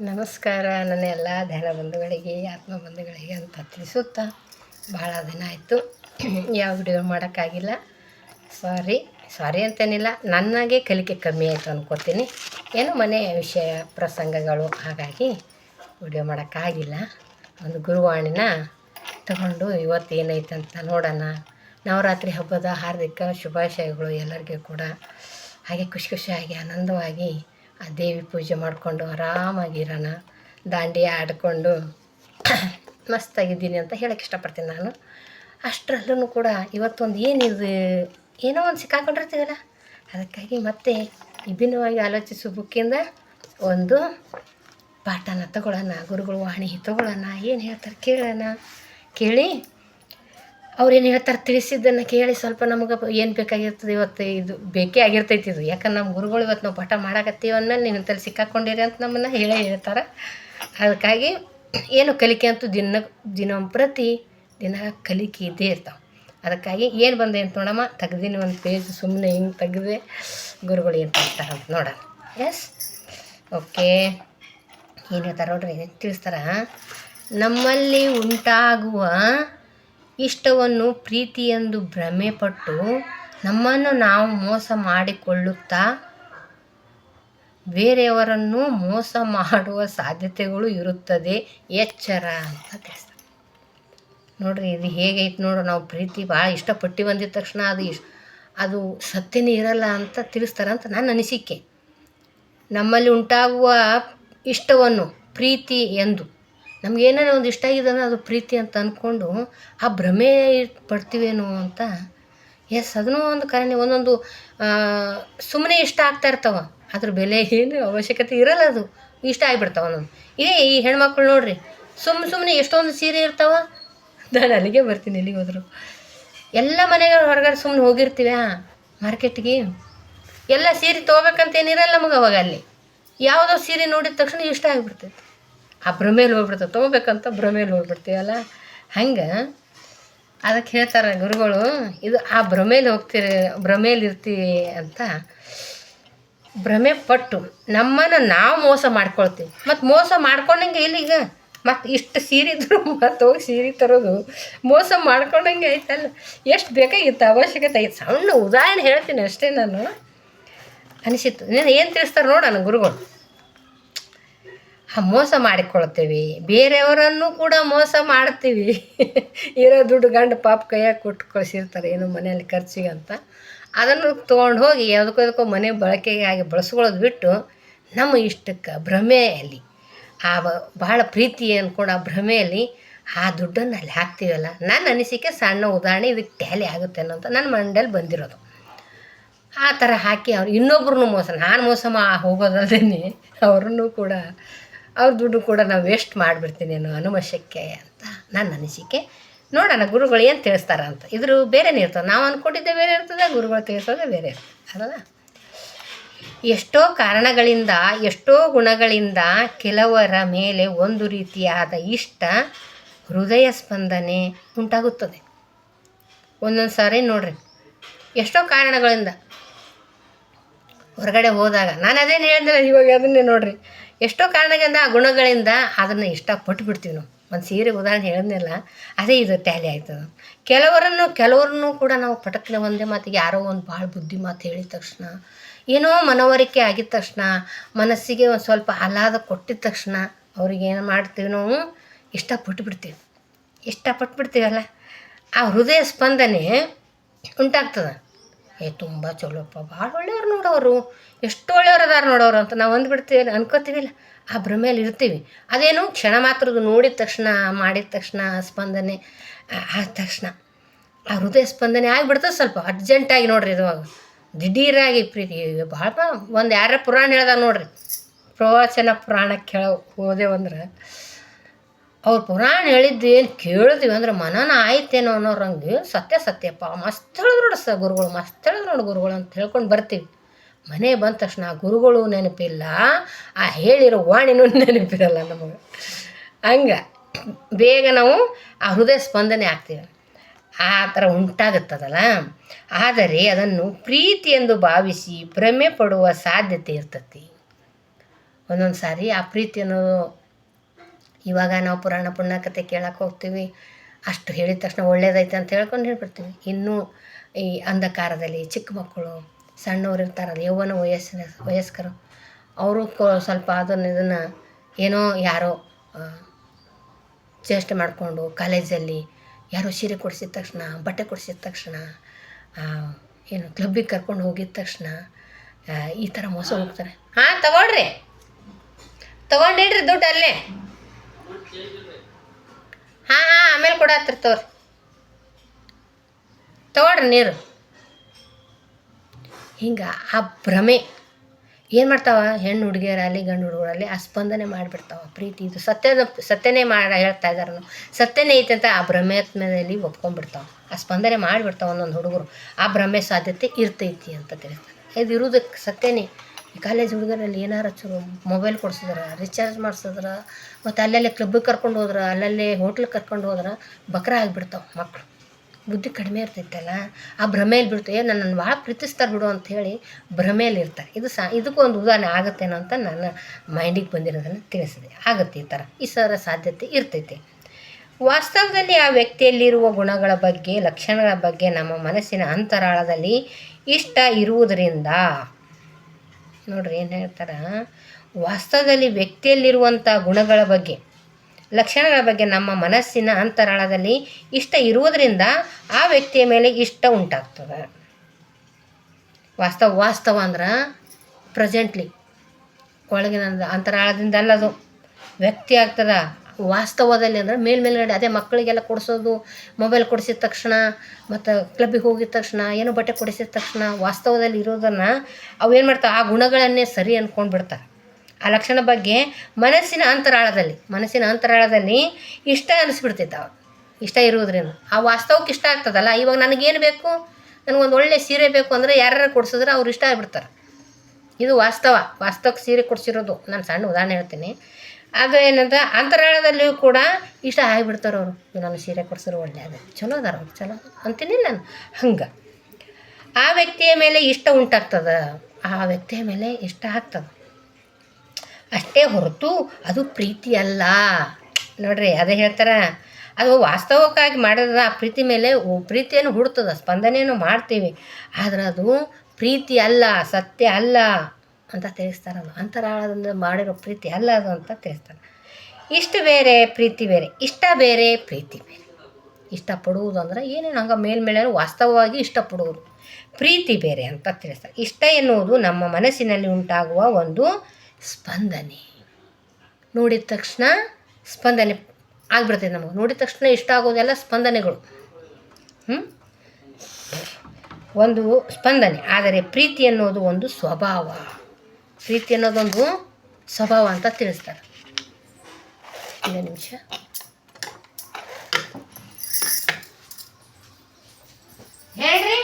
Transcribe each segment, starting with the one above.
ನಮಸ್ಕಾರ, ನನ್ನ ಎಲ್ಲ ಧ್ಯಾನ ಬಂಧುಗಳಿಗೆ, ಆತ್ಮ ಬಂಧುಗಳಿಗೆ ಅಂತ ತಿಳಿಸುತ್ತಾ ಭಾಳ ದಿನ ಆಯಿತು. ಯಾವ ವಿಡಿಯೋ ಮಾಡೋಕ್ಕಾಗಿಲ್ಲ. ಸಾರಿ ಸಾರಿ ಅಂತೇನಿಲ್ಲ. ನನಗೆ ಕಲಿಕೆ ಕಮ್ಮಿ ಆಯಿತು ಅಂದ್ಕೋತೀನಿ ಏನೋ ಮನೆ ವಿಷಯ, ಪ್ರಸಂಗಗಳು, ಹಾಗಾಗಿ ವಿಡಿಯೋ ಮಾಡೋಕ್ಕಾಗಿಲ್ಲ. ಒಂದು ಗುರುವಾಣಿನ ತಗೊಂಡು ಇವತ್ತು ಏನೈತೆ ಅಂತ ನೋಡೋಣ. ನವರಾತ್ರಿ ಹಬ್ಬದ ಹಾರ್ದಿಕ ಶುಭಾಶಯಗಳು ಎಲ್ಲರಿಗೂ ಕೂಡ. ಹಾಗೆ ಖುಷಿ ಖುಷಿಯಾಗಿ, ಆನಂದವಾಗಿ ಆ ದೇವಿ ಪೂಜೆ ಮಾಡಿಕೊಂಡು ಆರಾಮಾಗಿರೋಣ. ದಾಂಡಿಯ ಆಡಿಕೊಂಡು ಮಸ್ತಾಗಿದ್ದೀನಿ ಅಂತ ಹೇಳಕ್ಕೆ ಇಷ್ಟಪಡ್ತೀನಿ ನಾನು. ಅಷ್ಟರಲ್ಲೂ ಕೂಡ ಇವತ್ತೊಂದು ಏನಿದು ಏನೋ ಒಂದು ಸಿಕ್ಕಾಕೊಂಡಿರ್ತೀವಲ್ಲ? ಅದಕ್ಕಾಗಿ ಮತ್ತೆ ವಿಭಿನ್ನವಾಗಿ ಆಲೋಚಿಸೋ ಬುಕ್ಕಿಂದ ಒಂದು ಪಾಠನ ತಗೊಳ್ಳೋಣ, ಗುರುಗಳು ವಾಣಿ ತಗೊಳ್ಳೋಣ, ಏನು ಹೇಳ್ತಾರೆ ಕೇಳೋಣ. ಕೇಳಿ ಅವ್ರೇನು ಹೇಳ್ತಾರೆ ತಿಳಿಸಿದ್ದನ್ನು ಕೇಳಿ ಸ್ವಲ್ಪ ನಮ್ಗೆ ಏನು ಬೇಕಾಗಿರ್ತದೆ ಇವತ್ತು ಇದು ಬೇಕೇ ಆಗಿರ್ತೈತಿ ಇದು. ಯಾಕಂದ್ರೆ ನಮ್ಮ ಗುರುಗಳು ಇವತ್ತು ನಾವು ಪಾಠ ಮಾಡಾಕತ್ತೀವಿ ಅಂದಮೇಲೆ ನಿನ್ನ ತಲೆ ಸಿಕ್ಕಾಕೊಂಡಿರಿ ಅಂತ ನಮ್ಮನ್ನು ಹೇಳೇ ಹೇಳ್ತಾರೆ. ಅದಕ್ಕಾಗಿ ಏನು ಕಲಿಕೆ ಅಂತೂ ದಿನ ದಿನ ಪ್ರತಿ ದಿನ ಕಲಿಕೆ ಇದ್ದೇ ಇರ್ತಾವೆ. ಅದಕ್ಕಾಗಿ ಏನು ಬಂದೆ ಅಂತ ನೋಡಮ್ಮ, ತೆಗ್ದೀನಿ ಒಂದು ಪೇಜ್ ಸುಮ್ಮನೆ ಹಿಂಗೆ ತೆಗೆದೆ ಗುರುಗಳು ಏನು ಅಂತ ನೋಡೋಣ. ಎಸ್ ಓಕೆ ಏನು ಹೇಳ್ತಾರೆ ನೋಡ್ರಿ ತಿಳಿಸ್ತಾರ? ನಮ್ಮಲ್ಲಿ ಉಂಟಾಗುವ ಇಷ್ಟವನ್ನು ಪ್ರೀತಿಯೆಂದು ಭ್ರಮೆಪಟ್ಟು ನಮ್ಮನ್ನು ನಾವು ಮೋಸ ಮಾಡಿಕೊಳ್ಳುತ್ತಾ ಬೇರೆಯವರನ್ನು ಮೋಸ ಮಾಡುವ ಸಾಧ್ಯತೆಗಳು ಇರುತ್ತದೆ. ಎಚ್ಚರ ಅಂತ ತಿಳಿಸ್ತಾರೆ. ನೋಡ್ರಿ, ಇದು ಹೇಗೈತೆ ನೋಡ್ರಿ ನಾವು ಪ್ರೀತಿ ಭಾಳ ಇಷ್ಟಪಟ್ಟು ಬಂದಿದ ತಕ್ಷಣ ಅದು ಇಶ್ ಅದು ಸತ್ಯನೇ ಇರಲ್ಲ ಅಂತ ತಿಳಿಸ್ತಾರೆ ಅಂತ ನನ್ನ ಅನಿಸಿಕೆ. ನಮ್ಮಲ್ಲಿ ಉಂಟಾಗುವ ಇಷ್ಟವನ್ನು ಪ್ರೀತಿ ಎಂದು. ನಮಗೇನಾರ ಒಂದು ಇಷ್ಟ ಆಗಿದೆ ಅಂದ್ರೆ ಅದು ಪ್ರೀತಿ ಅಂತ ಅಂದ್ಕೊಂಡು ಆ ಭ್ರಮೆ ಪಡ್ತೀವೇನೋ ಅಂತ, ಎಸ್, ಅದನ್ನೂ ಒಂದು ಕಾರಣ, ಒಂದೊಂದು ಸುಮ್ಮನೆ ಇಷ್ಟ ಆಗ್ತಾ ಇರ್ತಾವ ಅದ್ರ ಬೆಲೆ ಏನು ಅವಶ್ಯಕತೆ ಇರಲ್ಲ ಅದು, ಇಷ್ಟ ಆಗಿಬಿಡ್ತಾವ ಒಂದೊಂದು ಏ, ಈ ಹೆಣ್ಮಕ್ಳು ನೋಡ್ರಿ ಸುಮ್ಮ ಸುಮ್ಮನೆ ಎಷ್ಟೊಂದು ಸೀರೆ ಇರ್ತಾವ, ನಾನು ಅಲ್ಲಿಗೆ ಬರ್ತೀನಿ ಎಲ್ಲಿಗೆ ಹೋದ್ರು. ಎಲ್ಲ ಮನೆಗಳು ಹೊರಗಡೆ ಸುಮ್ಮನೆ ಹೋಗಿರ್ತೀವಿ, ಮಾರ್ಕೆಟ್ಗೆ? ಎಲ್ಲ ಸೀರೆ ತೊಗೋಬೇಕಂತ ಏನಿರಲ್ಲ ನಮಗೆ ಅವಾಗ ಅಲ್ಲಿ. ಯಾವುದೋ ಸೀರೆ ನೋಡಿದ ತಕ್ಷಣ ಇಷ್ಟ ಆಗಿಬಿಡ್ತೈತಿ. ಆ ಭ್ರಮೇಲಿ ಹೋಗ್ಬಿಡ್ತದೆ ತೊಗೋಬೇಕಂತ ಭ್ರಮೇಲಿ ಹೋಗ್ಬಿಡ್ತೀವಲ್ಲ ಹಂಗೆ ಅದಕ್ಕೆ ಹೇಳ್ತಾರೆ ಗುರುಗಳು, ಇದು ಆ ಭ್ರಮೇಲಿ ಹೋಗ್ತೀರಿ, ಭ್ರಮೇಲಿ ಇರ್ತೀವಿ ಅಂತ. ಭ್ರಮೆ ಪಟ್ಟು ನಮ್ಮನ್ನು ನಾವು ಮೋಸ ಮಾಡ್ಕೊಳ್ತೀವಿ. ಮತ್ತು ಮೋಸ ಮಾಡ್ಕೊಂಡಂಗೆ ಇಲ್ಲಿಗ ಮತ್ತು ಇಷ್ಟು ಸೀರೆ ಇದ್ರು ಮತ್ತು ಹೋಗಿ ಸೀರೆ ತರೋದು ಮೋಸ ಮಾಡ್ಕೊಂಡಂಗೆ ಐತಲ್ಲ? ಎಷ್ಟು ಬೇಕಾಗಿತ್ತು ಅವಶ್ಯಕತೆ ಐತೆ. ಸಣ್ಣ ಉದಾಹರಣೆ ಹೇಳ್ತೀನಿ ಅಷ್ಟೇ ನಾನು. ಅನಿಸಿತ್ತು. ನೀನು ಏನು ತಿಳಿಸ್ತಾರೆ ನೋಡೋಣ ಗುರುಗಳು. ಮೋಸ ಮಾಡಿಕೊಳ್ತೀವಿ. ಬೇರೆಯವರನ್ನು ಕೂಡ ಮೋಸ ಮಾಡ್ತೀವಿ. ಇರೋ ದುಡ್ಡು ಗಂಡು ಪಾಪ ಕೈಯಾಗ ಕೊಟ್ಟು ಕಳಿಸಿರ್ತಾರೆ, ಏನು ಮನೆಯಲ್ಲಿ ಖರ್ಚಿಗೆ ಅಂತ. ಅದನ್ನು ತೊಗೊಂಡು ಹೋಗಿ ಯಾವುದಕ್ಕೂ ಅದಕ್ಕೋ ಮನೆ ಬಳಕೆಗಾಗಿ ಬಳಸ್ಕೊಳ್ಳೋದು ಬಿಟ್ಟು ನಮ್ಮ ಇಷ್ಟಕ್ಕೆ ಭ್ರಮೆಯಲ್ಲಿ, ಆ ಭಾಳ ಪ್ರೀತಿ ಅಂದ್ಕೊಂಡು ಆ ಭ್ರಮೆಯಲ್ಲಿ ಆ ದುಡ್ಡನ್ನು ಅಲ್ಲಿ ಹಾಕ್ತೀವಲ್ಲ, ನನ್ನ ಅನಿಸಿಕೆ ಸಣ್ಣ ಉದಾಹರಣೆ ಇದಕ್ಕೆ ಟ್ಯಾಲಿ ಆಗುತ್ತೆ ಅನ್ನೋಂಥ ನನ್ನ ಮಂಡಲ್ಲಿ ಬಂದಿರೋದು. ಆ ಥರ ಹಾಕಿ ಅವ್ರು ಇನ್ನೊಬ್ರನ್ನೂ ಮೋಸ, ನಾನು ಮೋಸ ಮಾ ಹೋಗೋದಲ್ದೇ ಅವ್ರನ್ನೂ ಕೂಡ ಅವ್ರ ದುಡ್ಡು ಕೂಡ ನಾವು ವೇಸ್ಟ್ ಮಾಡಿಬಿಡ್ತೀನಿ ಅನ್ನೋ ಅನುಮಶಕ್ಕೆ ಅಂತ ನನ್ನ ಅನಿಸಿಕೆ. ನೋಡೋಣ ಗುರುಗಳು ಏನು ತಿಳಿಸ್ತಾರ ಅಂತ. ಇದ್ರ ಬೇರೆನೇ ಇರ್ತದೆ? ನಾವು ಅಂದ್ಕೊಂಡಿದ್ದೆ ಬೇರೆ ಇರ್ತದೆ, ಗುರುಗಳು ತಿಳಿಸೋದೇ ಬೇರೆ ಇರ್ತದೆ. ಅಲ್ಲ ಎಷ್ಟೋ ಕಾರಣಗಳಿಂದ, ಎಷ್ಟೋ ಗುಣಗಳಿಂದ ಕೆಲವರ ಮೇಲೆ ಒಂದು ರೀತಿಯಾದ ಇಷ್ಟ, ಹೃದಯ ಸ್ಪಂದನೆ ಉಂಟಾಗುತ್ತದೆ. ಒಂದೊಂದು ಸಾರಿ ನೋಡ್ರಿ. ಎಷ್ಟೋ ಕಾರಣಗಳಿಂದ. ಹೊರಗಡೆ ಹೋದಾಗ ನಾನು ಅದೇನು ಹೇಳಿದ್ರೆ ಇವಾಗ ಅದನ್ನೇ ನೋಡ್ರಿ. ಎಷ್ಟೋ ಕಾರಣಗಳಿಂದ ಆ ಗುಣಗಳಿಂದ ಅದನ್ನು ಇಷ್ಟಪಟ್ಟು ಬಿಡ್ತೀವಿ ನಾವು. ಒಂದು ಸೀರೆ ಉದಾಹರಣೆ ಹೇಳಿದ್ನಲ್ಲ, ಅದೇ ಇದು ಟ್ಯಾಲಿ ಆಯ್ತದ. ಕೆಲವರನ್ನು, ಕೆಲವ್ರನ್ನೂ ಕೂಡ ನಾವು ಪಟಕ್ನೆ ಒಂದೇ ಮಾತಿಗೆ ಯಾರೋ ಒಂದು ಭಾಳ ಬುದ್ಧಿ ಮಾತು ಹೇಳಿದ ತಕ್ಷಣ, ಏನೋ ಮನವರಿಕೆ ಆಗಿದ ತಕ್ಷಣ, ಮನಸ್ಸಿಗೆ ಒಂದು ಸ್ವಲ್ಪ ಆಹ್ಲಾದ ಕೊಟ್ಟಿದ ತಕ್ಷಣ ಅವ್ರಿಗೆ ಏನು ಮಾಡ್ತೀವಿ ನಾವು? ಇಷ್ಟಪಟ್ಟು ಬಿಡ್ತೀವಿ ಇಷ್ಟಪಟ್ಟು ಬಿಡ್ತೀವಲ್ಲ ಆ ಹೃದಯ ಸ್ಪಂದನೆ ಉಂಟಾಗ್ತದೆ. ಏ, ತುಂಬ ಚಲೋಪ್ಪ. ಭಾಳ ಒಳ್ಳೆಯವ್ರು ನೋಡೋರು. ಎಷ್ಟು ಒಳ್ಳೆಯವ್ರು ಅದಾರ ನೋಡೋರು ಅಂತ ನಾವು ಅಂದ್ಬಿಡ್ತೀವಿ ಅನ್ಕೋತೀವಿಲ್ಲ. ಆ ಭ್ರಮೆಯಲ್ಲಿ ಇರ್ತೀವಿ. ಅದೇನು ಕ್ಷಣ ಮಾತ್ರದ ನೋಡಿದ ತಕ್ಷಣ, ಮಾಡಿದ ತಕ್ಷಣ, ಸ್ಪಂದನೆ ಆದ ತಕ್ಷಣ. ಆ ಹೃದಯ ಸ್ಪಂದನೆ ಆಗಿಬಿಡ್ತದೆ ಸ್ವಲ್ಪ ಅರ್ಜೆಂಟಾಗಿ ನೋಡ್ರಿ ಇವಾಗ ದಿಢೀರಾಗಿ ಪ್ರೀತಿ. ಭಾಳ ಒಂದು ಯಾರ ಪುರಾಣ ಹೇಳ್ದಾಗ ನೋಡ್ರಿ. ಪ್ರವಚನ ಪುರಾಣ ಕೇಳ ಹೋದೆವಂದ್ರೆ ಅವ್ರು ಪುರಾಣ ಹೇಳಿದ್ದು ಏನು ಕೇಳಿದ್ವಿ ಅಂದ್ರೆ ಮನನ ಆಯ್ತೇನೋ ಅನ್ನೋರಂಗೆ ಸತ್ಯ ಸತ್ಯಪ್ಪ. ಮಸ್ತ್ ಹೇಳಿದ್ರು ನೋಡು ಸ ಗುರುಗಳು, ಮಸ್ತ್ ಹೇಳಿದ್ರು ನೋಡು ಗುರುಗಳು ಅಂತ ಹೇಳ್ಕೊಂಡು ಬರ್ತೀವಿ. ಮನೆ ಬಂದ ತಕ್ಷಣ ಗುರುಗಳು ನೆನಪಿಲ್ಲ, ಆ ಹೇಳಿರೋ ವಾಣಿನೂ ನೆನಪಿರಲ್ಲ ನಮಗೆ. ಹಂಗೆ ಬೇಗ ನಾವು ಆ ಹೃದಯ ಸ್ಪಂದನೆ ಆಗ್ತೀವಿ. ಆ ಥರ ಉಂಟಾಗುತ್ತದಲ್ಲ? ಆದರೆ ಅದನ್ನು ಪ್ರೀತಿ ಎಂದು ಭಾವಿಸಿ ಭ್ರಮೆ ಪಡುವ ಸಾಧ್ಯತೆ ಇರ್ತತಿ. ಒಂದೊಂದು ಸಾರಿ ಆ ಪ್ರೀತಿ ಅನ್ನೋದು ಇವಾಗ ನಾವು ಪುರಾಣ ಪುಣ್ಯ ಕಥೆ ಕೇಳಕ್ಕೆ ಹೋಗ್ತೀವಿ. ಅಷ್ಟು ಹೇಳಿದ ತಕ್ಷಣ ಒಳ್ಳೇದೈತೆ ಅಂತ ಹೇಳ್ಕೊಂಡು ಹೇಳ್ಬಿಡ್ತೀವಿ. ಇನ್ನೂ ಈ ಅಂಧಕಾರದಲ್ಲಿ ಚಿಕ್ಕ ಮಕ್ಕಳು, ಸಣ್ಣವ್ರು ಇರ್ತಾರಲ್ಲ, ಯೌವನ ವಯಸ್ಸಿನ ವಯಸ್ಕರು, ಅವರು ಸ್ವಲ್ಪ ಅದನ್ನು ಇದನ್ನು ಏನೋ ಯಾರೋ ಚೇಷ್ಟೆ ಮಾಡಿಕೊಂಡು ಕಾಲೇಜಲ್ಲಿ ಯಾರೋ ಸೀರೆ ಕೊಡಿಸಿದ ತಕ್ಷಣ, ಬಟ್ಟೆ ಕೊಡಿಸಿದ ತಕ್ಷಣ ಏನು ಕ್ಲಬ್ಬಿಗೆ ಕರ್ಕೊಂಡು ಹೋಗಿದ ತಕ್ಷಣ ಈ ಥರ ಮೋಸ ಹೋಗ್ತಾರೆ. ಹಾಂ ತಗೊಳ್ರಿ. ತಗೊಂಡಿಡ್ರಿ ದುಡ್ಡು ಅಲ್ಲೇ ಹಾಂ ಹಾಂ, ಆಮೇಲೆ ಕೊಡತ್ತಿರ್ತವ್ರಿ ತಗೊಳ್ರಿ ನೀರು. ಹಿಂಗೆ ಆ ಭ್ರಮೆ. ಏನು ಮಾಡ್ತಾವ? ಹೆಣ್ಣು ಹುಡುಗಿಯರಲ್ಲಿ ಗಂಡು ಹುಡುಗರಲ್ಲಿ ಆ ಸ್ಪಂದನೆ ಮಾಡಿಬಿಡ್ತಾವ. ಪ್ರೀತಿ ಇದು ಸತ್ಯದ, ಸತ್ಯನೇ ಮಾಡಿ ಹೇಳ್ತಾ ಇದ್ದಾರೆ ಸತ್ಯನೇ ಐತೆ ಅಂತ ಆ ಭ್ರಮೆತ್ಮದಲ್ಲಿ ಒಪ್ಕೊಂಡ್ಬಿಡ್ತಾವ. ಆ ಸ್ಪಂದನೆ ಮಾಡಿಬಿಡ್ತಾವ ಒಂದೊಂದು ಹುಡುಗರು. ಆ ಭ್ರಮೆ ಸಾಧ್ಯತೆ ಇರ್ತೈತಿ ಅಂತ ತಿಳಿಸ್ತಾರೆ ಇದು ಇರೋದಕ್ಕೆ ಸತ್ಯನೇ. ಕಾಲೇಜ್ ಹುಡುಗರಲ್ಲಿ ಏನಾರ ಚೂರು ಮೊಬೈಲ್ ಕೊಡ್ಸಿದ್ರ ರಿಚಾರ್ಜ್ ಮಾಡ್ಸಿದ್ರೆ, ಮತ್ತು ಅಲ್ಲಲ್ಲೇ ಕ್ಲಬ್ಬಿಗೆ ಕರ್ಕೊಂಡು ಹೋದ್ರೆ, ಅಲ್ಲಲ್ಲೇ ಹೋಟ್ಲಿಗೆ ಕರ್ಕೊಂಡು ಹೋದ್ರೆ ಬಕ್ರ ಆಗಿಬಿಡ್ತಾವೆ ಮಕ್ಕಳು ಬುದ್ಧಿ ಕಡಿಮೆ ಇರ್ತೈತಲ್ಲ, ಆ ಭ್ರಮೆಯಲ್ಲಿ ಬಿಡ್ತು. ಏ ನನ್ನನ್ನು ಭಾಳ ಪ್ರೀತಿಸ್ತಾರೆ ಬಿಡು ಅಂತ ಹೇಳಿ ಭ್ರಮೆಯಲ್ಲಿ ಇರ್ತಾರೆ. ಇದು ಸಾ, ಇದಕ್ಕೂ ಒಂದು ಉದಾಹರಣೆ ಆಗುತ್ತೇನೋ ಅಂತ ನನ್ನ ಮೈಂಡಿಗೆ ಬಂದಿರೋದನ್ನು ತಿಳಿಸಿದೆ. ಆಗುತ್ತೆ ಈ ಥರ ಈ ಸರ ಸಾಧ್ಯತೆ ಇರ್ತೈತೆ. ವಾಸ್ತವದಲ್ಲಿ ಆ ವ್ಯಕ್ತಿಯಲ್ಲಿರುವ ಗುಣಗಳ ಬಗ್ಗೆ, ಲಕ್ಷಣಗಳ ಬಗ್ಗೆ ನಮ್ಮ ಮನಸ್ಸಿನ ಅಂತರಾಳದಲ್ಲಿ ಇಷ್ಟ ಇರುವುದರಿಂದ ನೋಡ್ರಿ ಏನು ಹೇಳ್ತಾರೆ? ವಾಸ್ತವದಲ್ಲಿ ವ್ಯಕ್ತಿಯಲ್ಲಿರುವಂಥ ಗುಣಗಳ ಬಗ್ಗೆ, ಲಕ್ಷಣಗಳ ಬಗ್ಗೆ ನಮ್ಮ ಮನಸ್ಸಿನ ಅಂತರಾಳದಲ್ಲಿ ಇಷ್ಟ ಇರುವುದರಿಂದ ಆ ವ್ಯಕ್ತಿಯ ಮೇಲೆ ಇಷ್ಟ ಉಂಟಾಗ್ತದೆ. ವಾಸ್ತವ ವಾಸ್ತವ ಅಂದ್ರೆ ಪ್ರೆಸೆಂಟ್ಲಿ ಒಳಗಿನ ಅಂತರಾಳದಿಂದ ಅಲ್ಲದು. ವ್ಯಕ್ತಿ ಆಗ್ತದ ವಾಸ್ತವದಲ್ಲಿ ಅಂದ್ರೆ ಮೇಲ್ಮೇಲ್ಗಡೆ ಅದೇ ಮಕ್ಕಳಿಗೆಲ್ಲ ಕೊಡಿಸೋದು ಮೊಬೈಲ್ ಕೊಡಿಸಿದ ತಕ್ಷಣ, ಮತ್ತು ಕ್ಲಬ್ಬಿಗೆ ಹೋಗಿದ ತಕ್ಷಣ, ಏನೋ ಬಟ್ಟೆ ಕೊಡಿಸಿದ ತಕ್ಷಣ ವಾಸ್ತವದಲ್ಲಿ ಇರೋದನ್ನು ಅವು ಏನು ಮಾಡ್ತಾವೆ? ಆ ಗುಣಗಳನ್ನೇ ಸರಿ ಅಂದ್ಕೊಂಡು ಬಿಡ್ತಾರೆ ಆ ಲಕ್ಷಣ ಬಗ್ಗೆ ಮನಸ್ಸಿನ ಅಂತರಾಳದಲ್ಲಿ ಮನಸ್ಸಿನ ಅಂತರಾಳದಲ್ಲಿ ಇಷ್ಟ ಅನಿಸ್ಬಿಡ್ತಿದ್ದಾವೆ ಅವ ಇಷ್ಟ ಇರೋದ್ರಿಂದ ಆ ವಾಸ್ತವಕ್ಕೆ ಇಷ್ಟ ಆಗ್ತದಲ್ಲ? ಇವಾಗ ನನಗೇನು ಬೇಕು? ನನಗೊಂದು ಒಳ್ಳೆ ಸೀರೆ ಬೇಕು ಅಂದರೆ ಯಾರ್ಯಾರು ಕೊಡಿಸಿದ್ರೆ ಅವ್ರು ಇಷ್ಟ ಆಗಿಬಿಡ್ತಾರೆ. ಇದು ವಾಸ್ತವ. ವಾಸ್ತವಕ್ಕೆ ಸೀರೆ ಕೊಡಿಸಿರೋದು. ನಾನು ಸಣ್ಣ ಉದಾಹರಣೆ ಹೇಳ್ತೀನಿ. ಅದು ಏನಂತ ಅಂತರಾಳದಲ್ಲಿಯೂ ಕೂಡ ಇಷ್ಟ ಆಗಿಬಿಡ್ತಾರೆ ಅವರು. ನಾನು ಸೀರೆ ಕೊಡ್ಸೋರು ಒಳ್ಳೆಯದು ಚಲೋ ಅದಾರ ಅವ್ರು, ಚಲೋ ಅಂತೀನಿ ನಾನು. ಹಂಗೆ. ಆ ವ್ಯಕ್ತಿಯ ಮೇಲೆ ಇಷ್ಟ ಉಂಟಾಗ್ತದೆ? ಆ ವ್ಯಕ್ತಿಯ ಮೇಲೆ ಇಷ್ಟ ಆಗ್ತದೆ? ಅಷ್ಟೇ ಹೊರತು ಅದು ಪ್ರೀತಿ ಅಲ್ಲ. ನೋಡ್ರಿ, ಅದೇ ಹೇಳ್ತಾರೆ, ಅದು ವಾಸ್ತವಕ್ಕಾಗಿ ಮಾಡಿದ ಆ ಪ್ರೀತಿ ಮೇಲೆ ಪ್ರೀತಿಯನ್ನು ಹುಡ್ತದೆ, ಸ್ಪಂದನೆಯನ್ನು ಮಾಡ್ತೀವಿ. ಆದ್ರೆ ಅದು ಪ್ರೀತಿ ಅಲ್ಲ, ಸತ್ಯ ಅಲ್ಲ. ಅಂತ ತಿಳಿಸ್ತಾರಲ್ಲ ಅಂತರಾಳದಿಂದ ಮಾಡಿರೋ ಪ್ರೀತಿ ಅಲ್ಲ ಅದು ಅಂತ ತಿಳಿಸ್ತಾರೆ ಇಷ್ಟು ಬೇರೆ, ಪ್ರೀತಿ ಬೇರೆ. ಇಷ್ಟ ಬೇರೆ, ಪ್ರೀತಿ ಬೇರೆ. ಇಷ್ಟಪಡುವುದು ಅಂದ್ರೆ ಏನೇನು ಹಂಗೆ ಮೇಲ್ಮೇಲೆ ವಾಸ್ತವವಾಗಿ ಇಷ್ಟಪಡುವುದು. ಪ್ರೀತಿ ಬೇರೆ ಅಂತ ತಿಳಿಸ್ತಾರೆ ಇಷ್ಟ ಎನ್ನುವುದು ನಮ್ಮ ಮನಸ್ಸಿನಲ್ಲಿ ಉಂಟಾಗುವ ಒಂದು ಸ್ಪಂದನೆ. ನೋಡಿದ ತಕ್ಷಣ ಸ್ಪಂದನೆ ಆಗಿಬಿಡ್ತೈತೆ ನಮಗೆ. ನೋಡಿದ ತಕ್ಷಣ ಇಷ್ಟ ಆಗೋದೆಲ್ಲ ಸ್ಪಂದನೆಗಳು. ಒಂದು ಸ್ಪಂದನೆ. ಆದರೆ ಪ್ರೀತಿ ಅನ್ನೋದು ಒಂದು ಸ್ವಭಾವ. ಪ್ರೀತಿ ಅನ್ನೋದೊಂದು ಸ್ವಭಾವ ಅಂತ ತಿಳಿಸ್ತಾರೆ ಒಂದು ನಿಮಿಷ ಹೇಳ್ರಿ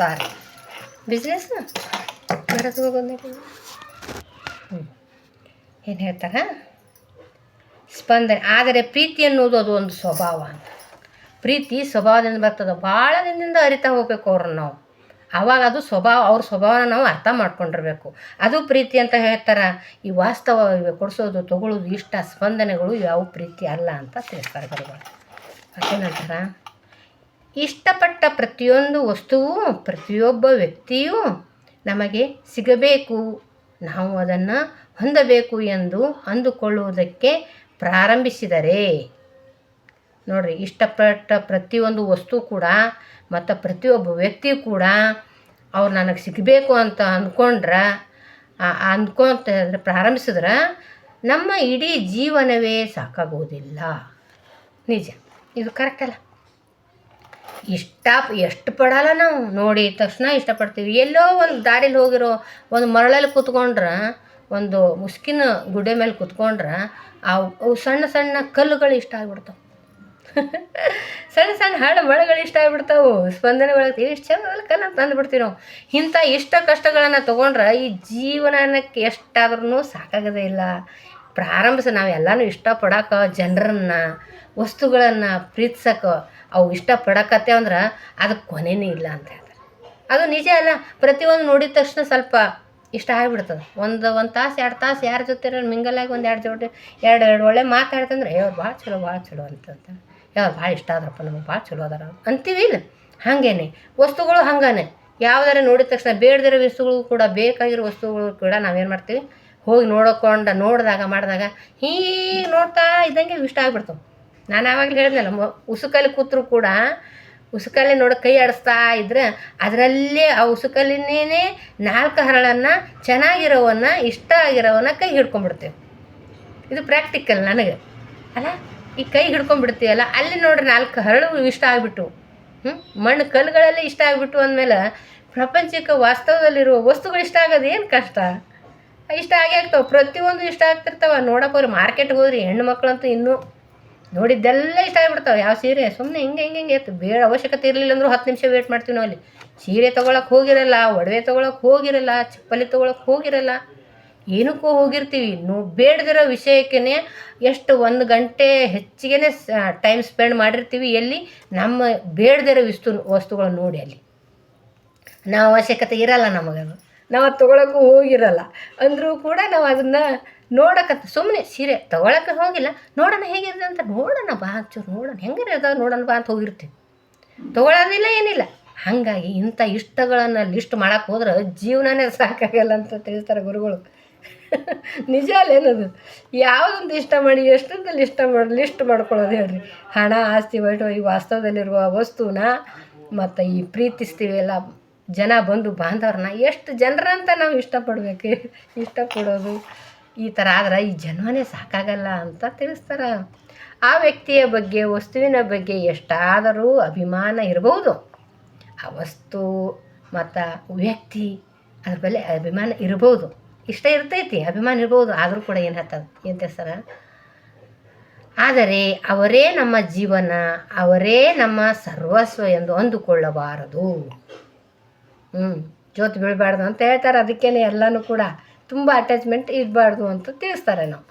ಸಾರಿ. ಬಿಸ್ನೆಸ್ ಏನು ಹೇಳ್ತಾರೆ? ಸ್ಪಂದನೆ. ಆದರೆ ಪ್ರೀತಿ ಅನ್ನೋದು ಅದು ಒಂದು ಸ್ವಭಾವ ಅಂತ. ಪ್ರೀತಿ ಸ್ವಭಾವದಿಂದ ಬರ್ತದೆ. ಭಾಳ ದಿನದಿಂದ ಅರಿತಾ ಹೋಗ್ಬೇಕು ಅವ್ರನ್ನ ನಾವು. ಆವಾಗ ಅದು ಸ್ವಭಾವ, ಅವ್ರ ಸ್ವಭಾವನ ನಾವು ಅರ್ಥ ಮಾಡ್ಕೊಂಡಿರ್ಬೇಕು. ಅದು ಪ್ರೀತಿ ಅಂತ ಹೇಳ್ತಾರೆ. ಈ ವಾಸ್ತವ ಇವೆ ಕೊಡಿಸೋದು ತಗೊಳ್ಳೋದು ಇಷ್ಟ. ಸ್ಪಂದನೆಗಳು ಯಾವ ಪ್ರೀತಿ ಅಲ್ಲ ಅಂತ ತಿಳಿಸ್ತಾರೆ ಗುರುಗಳು. ಮತ್ತೇನಂತಾರ ಇಷ್ಟಪಟ್ಟ ಪ್ರತಿಯೊಂದು ವಸ್ತುವೂ, ಪ್ರತಿಯೊಬ್ಬ ವ್ಯಕ್ತಿಯೂ ನಮಗೆ ಸಿಗಬೇಕು. ನಾವು ಅದನ್ನು ಹೊಂದಬೇಕು ಎಂದು ಅಂದುಕೊಳ್ಳುವುದಕ್ಕೆ ಪ್ರಾರಂಭಿಸಿದರೆ. ನೋಡಿರಿ, ಇಷ್ಟಪಟ್ಟ ಪ್ರತಿಯೊಂದು ವಸ್ತು ಕೂಡ ಮತ್ತು ಪ್ರತಿಯೊಬ್ಬ ವ್ಯಕ್ತಿ ಕೂಡ ಅವ್ರು ನನಗೆ ಸಿಗಬೇಕು ಅಂತ ಅಂದ್ಕೊಂಡ್ರೆ ಅಂದ್ಕೊಂತ ಪ್ರಾರಂಭಿಸಿದ್ರೆ ನಮ್ಮ ಇಡೀ ಜೀವನವೇ ಸಾಕಾಗೋದಿಲ್ಲ. ನಿಜ. ಇದು ಕರೆಕ್ಟ್ ಅಲ್ಲ? ಇಷ್ಟ ಎಷ್ಟು ಪಡಲ್ಲ ನಾವು. ನೋಡಿ, ತಕ್ಷಣ ಇಷ್ಟಪಡ್ತೀವಿ. ಎಲ್ಲೋ ಒಂದು ದಾರಿಲಿ ಹೋಗಿರೋ ಒಂದು ಮರಳಲ್ಲಿ ಕೂತ್ಕೊಂಡ್ರೆ, ಒಂದು ಮುಸ್ಕಿನ ಗುಡ್ಡೆ ಮೇಲೆ ಕೂತ್ಕೊಂಡ್ರೆ, ಅವು ಸಣ್ಣ ಸಣ್ಣ ಕಲ್ಲುಗಳು ಇಷ್ಟ ಆಗ್ಬಿಡ್ತಾವೆ. ಸಣ್ಣ ಸಣ್ಣ ಹಳ್ಳ ಮಳೆಗಳು ಇಷ್ಟ ಆಗ್ಬಿಡ್ತಾವೆ. ಸ್ಪಂದನೆ ಒಳಗೆ ಎಷ್ಟು ಚಂದ ಕಲ್ಲ ಅಂತ ನಾವು. ಇಂಥ ಇಷ್ಟ ಕಷ್ಟಗಳನ್ನು ತೊಗೊಂಡ್ರೆ ಈ ಜೀವನಕ್ಕೆ ಎಷ್ಟಾದ್ರೂ ಸಾಕಾಗೋದೇ ಇಲ್ಲ. ಪ್ರಾರಂಭಿಸ ನಾವು ಇಷ್ಟಪಡೋಕೆ ಜನರನ್ನು, ವಸ್ತುಗಳನ್ನು ಪ್ರೀತಿಸಕ್ಕೆ ಅವು ಇಷ್ಟಪಡಕತ್ತೆ ಅಂದ್ರೆ ಅದು ಕೊನೆನೇ ಇಲ್ಲ ಅಂತ ಹೇಳ್ತಾರೆ. ಅದು ನಿಜ ಅಲ್ಲ, ಪ್ರತಿಯೊಂದು ನೋಡಿದ ತಕ್ಷಣ ಸ್ವಲ್ಪ ಇಷ್ಟ ಆಗಿಬಿಡ್ತದೆ. ಒಂದು ಒಂದು ತಾಸು, ಎರಡು ತಾಸು ಯಾರ ಜೊತೆ ಮಿಂಗಲಾಗಿ ಒಂದು ಎರಡು ಜೋಡಿ, ಎರಡು ಎರಡು ಒಳ್ಳೆ ಮಾತಾಡ್ತಂದ್ರೆ ಅವ್ರು ಭಾಳ ಚಲೋ ಭಾಳ ಚಲೋ ಅಂತ ಯಾವ್ದು ಭಾಳ ಇಷ್ಟ ಆದ್ರಪ್ಪ ನಮಗೆ ಭಾಳ ಚಲೋ ಅದಾರ ಅಂತೀವಿ ಇಲ್ಲ. ಹಾಗೇನೆ, ವಸ್ತುಗಳು ಹಂಗಾನೆ. ಯಾವ್ದಾರ ನೋಡಿದ ತಕ್ಷಣ ಬೇಡದಿರೋ ವಸ್ತುಗಳು ಕೂಡ ಬೇಕಾಗಿರೋ ವಸ್ತುಗಳು ಕೂಡ ನಾವೇನು ಮಾಡ್ತೀವಿ? ಹೋಗಿ ನೋಡಿಕೊಂಡು, ನೋಡಿದಾಗ, ಮಾಡಿದಾಗ ಹೀಗೆ ನೋಡ್ತಾ ಇದ್ದಂಗೆ ಇಷ್ಟ ಆಗ್ಬಿಡ್ತಾವೆ. ನಾನು ಆವಾಗಲೇ ಹೇಳಿದ್ನಲ್ಲ, ಮ, ಉಸುಕಲ್ಲಿ ಕೂತ್ರು ಕೂಡ ಉಸುಕಲ್ಲಿ ನೋಡಿ ಕೈ ಆಡಿಸ್ತಾ ಇದ್ರೆ ಅದರಲ್ಲೇ ಆ ಉಸುಕಲ್ಲಿನೇ ನಾಲ್ಕು ಹರಳನ್ನು ಚೆನ್ನಾಗಿರೋವನ್ನ, ಇಷ್ಟ ಆಗಿರೋವನ್ನ ಕೈ ಹಿಡ್ಕೊಂಡ್ಬಿಡ್ತೇವೆ. ಇದು ಪ್ರಾಕ್ಟಿಕಲ್ ನನಗೆ. ಅಲ್ಲ, ಈ ಕೈ ಹಿಡ್ಕೊಂಡ್ಬಿಡ್ತೀವಲ್ಲ ಅಲ್ಲಿ ನೋಡ್ರಿ ನಾಲ್ಕು ಹರಳು ಇಷ್ಟ ಆಗಿಬಿಟ್ಟು ಹ್ಞೂ ಮಣ್ಣು ಕಲ್ಲುಗಳಲ್ಲಿ ಇಷ್ಟ ಆಗಿಬಿಟ್ಟು ಅಂದಮೇಲೆ ಪ್ರಪಂಚಕ್ಕೆ ವಾಸ್ತವದಲ್ಲಿರುವ ವಸ್ತುಗಳು ಇಷ್ಟ ಆಗೋದು ಏನು ಕಷ್ಟ? ಇಷ್ಟ ಆಗೇ ಆಗ್ತಾವೆ, ಪ್ರತಿಯೊಂದು ಇಷ್ಟ ಆಗ್ತಿರ್ತಾವೆ. ನೋಡಕ್ಕೆ ಹೋದ್ರೆ ಮಾರ್ಕೆಟ್ಗೆ ಹೋದ್ರಿ ಹೆಣ್ಣು ಮಕ್ಕಳಂತೂ ಇನ್ನೂ ನೋಡಿದ್ದೆಲ್ಲ ಇಷ್ಟ ಆಗಿಬಿಡ್ತಾವೆ. ಯಾವ ಸೀರೆ? ಸುಮ್ಮನೆ ಹಿಂಗೆ ಹಿಂಗೆ ಹಿಂಗೆ ಇತ್ತು. ಬೇಡ, ಅವಶ್ಯಕತೆ ಇರಲಿಲ್ಲ ಅಂದರೂ ಹತ್ತು ನಿಮಿಷ ವೇಟ್ ಮಾಡ್ತೀವಿ ನಾವು ಅಲ್ಲಿ. ಸೀರೆ ತೊಗೊಳಕ್ಕೆ ಹೋಗಿರಲ್ಲ, ಒಡವೆ ತೊಗೊಳಕ್ಕೆ ಹೋಗಿರಲ್ಲ, ಚಪ್ಪಲಿ ತೊಗೊಳಕ್ಕೆ ಹೋಗಿರಲ್ಲ, ಏನಕ್ಕೂ ಹೋಗಿರ್ತೀವಿ. ನೋ, ಬೇಡದಿರೋ ವಿಷಯಕ್ಕೇ ಎಷ್ಟು ಒಂದು ಗಂಟೆ ಹೆಚ್ಚಿಗೆ ಟೈಮ್ ಸ್ಪೆಂಡ್ ಮಾಡಿರ್ತೀವಿ ಎಲ್ಲಿ? ನಮ್ಮ ಬೇಡದಿರೋ ವಿಸ್ತು, ವಸ್ತುಗಳನ್ನು ನೋಡಿ ಅಲ್ಲಿ. ನಾವು ಅವಶ್ಯಕತೆ ಇರಲ್ಲ ನಮಗದು. ನಾವು ತೊಗೊಳಕ್ಕೂ ಹೋಗಿರಲ್ಲ. ಅಂದರೂ ಕೂಡ ನಾವು ಅದನ್ನು ನೋಡಕತ್ತ ಸುಮ್ಮನೆ ಸೀರೆ ತಗೊಳಕ್ಕೆ ಹೋಗಿಲ್ಲ. ನೋಡೋಣ ಹೇಗಿರ್ತದೆ ಅಂತ ನೋಡೋಣ ಬಾ ಚೂರು ನೋಡೋಣ. ರೀ ಇರ್ತಾವೆ ನೋಡೋಣ ಬಾ ಅಂತ ಹೋಗಿರ್ತೀವಿ. ತೊಗೊಳೋದಿಲ್ಲ ಏನಿಲ್ಲ. ಹಾಗಾಗಿ ಇಂಥ ಇಷ್ಟಗಳನ್ನು ಲಿಸ್ಟ್ ಮಾಡಕ್ಕೆ ಹೋದ್ರೆ ಜೀವನನೇ ಸಾಕಾಗಲ್ಲ ಅಂತ ತಿಳಿಸ್ತಾರೆ ಗುರುಗಳು. ನಿಜ ಅಲ್ಲೇನದು ಯಾವುದೊಂದು ಇಷ್ಟ ಮಾಡಿ ಎಷ್ಟೊಂದು ಇಷ್ಟ ಮಾಡಿ ಲಿಸ್ಟ್ ಮಾಡ್ಕೊಳ್ಳೋದು ಹೇಳ್ರಿ. ಹಣ, ಆಸ್ತಿ ವೈಟ್ ಈ ವಾಸ್ತವದಲ್ಲಿರುವ ವಸ್ತುನ ಮತ್ತು ಈ ಪ್ರೀತಿಸ್ತೀವಿ ಜನ ಬಂದು ಬಾಂಧವ್ರನ್ನ, ಎಷ್ಟು ಜನರಂತ ನಾವು ಇಷ್ಟಪಡಬೇಕು? ಇಷ್ಟಪಡೋದು. ಈ ಥರ ಆದ್ರೆ ಈ ಜನ್ಮನೇ ಸಾಕಾಗಲ್ಲ ಅಂತ ತಿಳಿಸ್ತಾರೆ. ಆ ವ್ಯಕ್ತಿಯ ಬಗ್ಗೆ, ವಸ್ತುವಿನ ಬಗ್ಗೆ ಎಷ್ಟಾದರೂ ಅಭಿಮಾನ ಇರಬಹುದು. ಆ ವಸ್ತು ಮತ್ತು ವ್ಯಕ್ತಿ, ಅದ್ರ ಮೇಲೆ ಅಭಿಮಾನ ಇರಬಹುದು. ಇಷ್ಟ ಇರ್ತೈತಿ, ಅಭಿಮಾನ ಇರ್ಬೋದು ಆದರೂ ಕೂಡ ಏನು ಹೇಳ್ತದೆ ಏನು ಸರ ಆದರೆ ಅವರೇ ನಮ್ಮ ಜೀವನ, ಅವರೇ ನಮ್ಮ ಸರ್ವಸ್ವ ಎಂದು ಅಂದುಕೊಳ್ಳಬಾರದು. ಹ್ಞೂ ಜೋತು ಬೀಳಬಾರ್ದು ಅಂತ ಹೇಳ್ತಾರೆ ಅದಕ್ಕೇನೆ ಎಲ್ಲನೂ ಕೂಡ. ತುಂಬ ಅಟ್ಯಾಚ್ಮೆಂಟ್ ಇರಬಾರ್ದು ಅಂತ ತಿಳಿಸ್ತಾರೆ ನಾವು.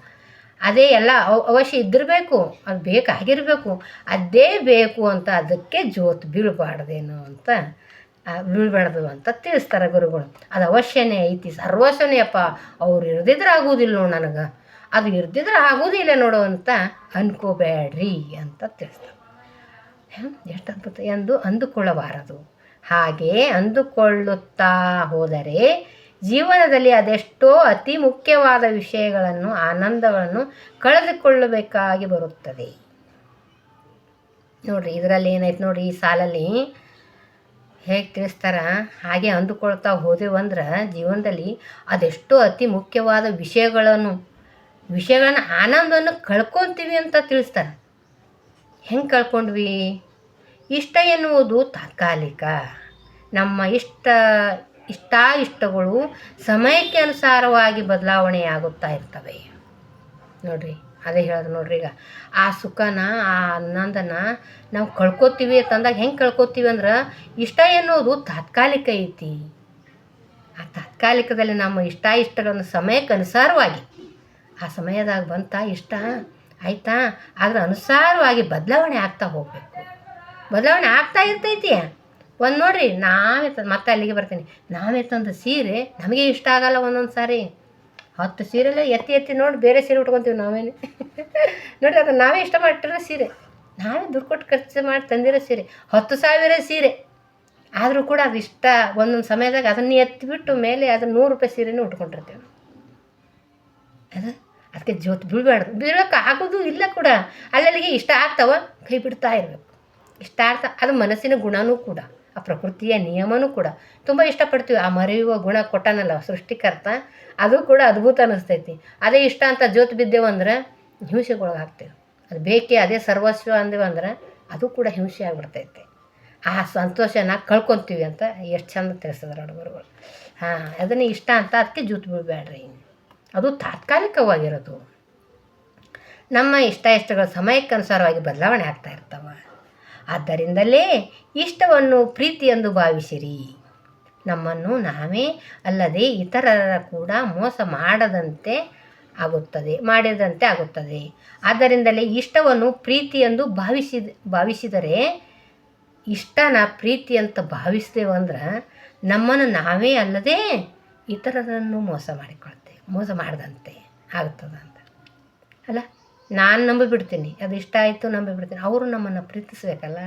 ಅದೇ ಎಲ್ಲ ಅವ- ಅವಶ್ಯ ಇದ್ದಿರಬೇಕು, ಅದು ಬೇಕಾಗಿರಬೇಕು, ಅದೇ ಬೇಕು ಅಂತ ಅದಕ್ಕೆ ಜೋತು ಬೀಳಬಾರ್ದೇನು ಅಂತ ಬೀಳಬಾರ್ದು ಅಂತ ತಿಳಿಸ್ತಾರೆ ಗುರುಗಳು. ಅದು ಅವಶ್ಯನೇ ಐತಿ ಸರ್ವಸ್ವನೇ ಅಪ್ಪ ಅವ್ರು ಇರ್ದಿದ್ರೆ ಆಗೋದಿಲ್ಲ ನೋಡು ನನಗೆ. ಅದು ಇರ್ದಿದ್ರೆ ಆಗೋದಿಲ್ಲ ನೋಡು ಅಂತ ಅನ್ಕೋಬೇಡ್ರಿ ಅಂತ ತಿಳಿಸ್ತಾರೆ. ಎಷ್ಟು ಅದ್ಭುತ ಎಂದು ಅಂದುಕೊಳ್ಳಬಾರದು. ಹಾಗೆ ಅಂದುಕೊಳ್ಳುತ್ತಾ ಹೋದರೆ ಜೀವನದಲ್ಲಿ ಅದೆಷ್ಟೋ ಅತಿ ಮುಖ್ಯವಾದ ವಿಷಯಗಳನ್ನು, ಆನಂದಗಳನ್ನು ಕಳೆದುಕೊಳ್ಳಬೇಕಾಗಿ ಬರುತ್ತದೆ. ನೋಡ್ರಿ, ಇದರಲ್ಲಿ ಏನಾಯ್ತು ನೋಡ್ರಿ, ಈ ಸಾಲಲ್ಲಿ ಹೇಗೆ ತಿಳಿಸ್ತಾರ ಹಾಗೆ ಅಂದುಕೊಳ್ತಾ ಹೋದೆವಂದ್ರೆ ಜೀವನದಲ್ಲಿ ಅದೆಷ್ಟೋ ಅತಿ ಮುಖ್ಯವಾದ ವಿಷಯಗಳನ್ನು ವಿಷಯಗಳನ್ನು ಆನಂದವನ್ನು ಕಳ್ಕೊತೀವಿ ಅಂತ ತಿಳಿಸ್ತಾರೆ. ಹೆಂಗೆ ಕಳ್ಕೊಂಡ್ವಿ? ಇಷ್ಟ ಎನ್ನುವುದು ತಾತ್ಕಾಲಿಕ. ನಮ್ಮ ಇಷ್ಟ ಇಷ್ಟ ಇಷ್ಟಗಳು ಸಮಯಕ್ಕೆ ಅನುಸಾರವಾಗಿ ಬದಲಾವಣೆಯಾಗುತ್ತಾ ಇರ್ತವೆ. ನೋಡ್ರಿ, ಅದೇ ಹೇಳೋದು ನೋಡ್ರಿ ಈಗ. ಆ ಸುಖನ, ಆ ಆನಂದನ ನಾವು ಕಳ್ಕೊತೀವಿ ಅಂತಂದಾಗ ಹೆಂಗೆ ಕಳ್ಕೊತೀವಿ ಅಂದ್ರೆ ಇಷ್ಟ ಎನ್ನುವುದು ತಾತ್ಕಾಲಿಕ ಐತಿ. ಆ ತಾತ್ಕಾಲಿಕದಲ್ಲಿ ನಮ್ಮ ಇಷ್ಟ ಇಷ್ಟಗಳನ್ನು ಸಮಯಕ್ಕೆ ಅನುಸಾರವಾಗಿ, ಆ ಸಮಯದಾಗ ಬಂತ ಇಷ್ಟ ಆಯ್ತಾ? ಅದರ ಅನುಸಾರವಾಗಿ ಬದಲಾವಣೆ ಆಗ್ತಾ ಹೋಗಬೇಕು. ಬದಲಾವಣೆ ಆಗ್ತಾ ಇರ್ತೈತಿ ಒಂದು ನೋಡ್ರಿ, ನಾವೇ ತಂದು ಮತ್ತೆ ಅಲ್ಲಿಗೆ ಬರ್ತೀನಿ. ನಾವೇ ತಂದು ಸೀರೆ ನಮಗೆ ಇಷ್ಟ ಆಗಲ್ಲ ಒಂದೊಂದು ಸಾರಿ. ಹತ್ತು ಸೀರೆಲ್ಲ ಎತ್ತಿ ಎತ್ತಿ ನೋಡಿ ಬೇರೆ ಸೀರೆ ಉಟ್ಕೊತೀವಿ ನಾವೇನೆ. ನೋಡಿರಿ ಅದು ನಾವೇ ಇಷ್ಟ ಮಾಡಿಟ್ಟಿರೋ ಸೀರೆ. ನಾವೇ ದುಡ್ಡು ಕೊಟ್ಟು ಖರ್ಚು ಮಾಡಿ ತಂದಿರೋ ಸೀರೆ. ಹತ್ತು ಸಾವಿರ ಸೀರೆ. ಆದರೂ ಕೂಡ ಅದು ಇಷ್ಟ ಒಂದೊಂದು ಸಮಯದಾಗ ಅದನ್ನ ಎತ್ತಿಬಿಟ್ಟು ಮೇಲೆ ಅದನ್ನು ನೂರು ರೂಪಾಯಿ ಸೀರೆನೂ ಉಟ್ಕೊಂಡಿರ್ತೀವಿ. ಅದು, ಅದಕ್ಕೆ ಜೋತು ಬೀಳ್ಬಾರ್ದು. ಬೀಳೋಕೆ ಆಗೋದು ಇಲ್ಲ ಕೂಡ. ಅಲ್ಲಲ್ಲಿಗೆ ಇಷ್ಟ ಆಗ್ತಾವ ಕೈ ಬಿಡ್ತಾ ಇರಬೇಕು. ಇಷ್ಟ ಆಗ್ತಾ, ಅದು ಮನಸ್ಸಿನ ಗುಣನೂ ಕೂಡ. ಆ ಪ್ರಕೃತಿಯ ನಿಯಮನೂ ಕೂಡ ತುಂಬ ಇಷ್ಟಪಡ್ತೀವಿ. ಆ ಮರೆಯುವ ಗುಣ ಕೊಟ್ಟನಲ್ಲ ಸೃಷ್ಟಿಕರ್ತ, ಅದು ಕೂಡ ಅದ್ಭುತ ಅನ್ನಿಸ್ತೈತಿ ಅದೇ ಇಷ್ಟ ಅಂತ ಜೋತು ಬಿದ್ದೇವು ಅಂದ್ರೆ ಹಿಂಸೆಗೊಳಗಾಗ್ತೇವೆ. ಅದು ಬೇಕೇ, ಅದೇ ಸರ್ವಸ್ವ ಅಂದೇವು ಅಂದ್ರೆ ಅದು ಕೂಡ ಹಿಂಸೆ ಆಗಿಬಿಡ್ತೈತಿ. ಆ ಸಂತೋಷನ ಕಳ್ಕೊತೀವಿ ಅಂತ ಎಷ್ಟು ಚಂದ ತಿಳಿಸಿದ್ರು ಹುಡುಗರುಗಳು ಹಾಂ, ಅದನ್ನ ಇಷ್ಟ ಅಂತ ಅದಕ್ಕೆ ಜೂತು ಬೀಳಬೇಡ್ರಿ ಅದು ತಾತ್ಕಾಲಿಕವಾಗಿರೋದು. ನಮ್ಮ ಇಷ್ಟ ಇಷ್ಟಗಳು ಸಮಯಕ್ಕನುಸಾರವಾಗಿ ಬದಲಾವಣೆ ಆಗ್ತಾ ಇರ್ತವೆ. ಆದ್ದರಿಂದಲೇ ಇಷ್ಟವನ್ನು ಪ್ರೀತಿ ಎಂದು ಭಾವಿಸಿರಿ. ನಮ್ಮನ್ನು ನಾವೇ ಅಲ್ಲದೆ ಇತರರ ಕೂಡ ಮೋಸ ಮಾಡದಂತೆ ಆಗುತ್ತದೆ, ಮಾಡಿದಂತೆ ಆಗುತ್ತದೆ. ಆದ್ದರಿಂದಲೇ ಇಷ್ಟವನ್ನು ಪ್ರೀತಿ ಎಂದು ಭಾವಿಸಿದ ಭಾವಿಸಿದರೆ ಇಷ್ಟನ ಪ್ರೀತಿ ಅಂತ ಭಾವಿಸ್ತೇವಂದ್ರೆ ನಮ್ಮನ್ನು ನಾವೇ ಅಲ್ಲದೆ ಇತರರನ್ನು ಮೋಸ ಮಾಡಿಕೊಳ್ತೇವೆ, ಮೋಸ ಮಾಡದಂತೆ ಅಂತ ಅಲ್ಲ? ನಾನು ನಂಬಿಬಿಡ್ತೀನಿ. ಅದು ಇಷ್ಟ ಆಯಿತು ನಂಬಿಬಿಡ್ತೀನಿ. ಅವರು ನಮ್ಮನ್ನು ಪ್ರೀತಿಸ್ಬೇಕಲ್ಲ?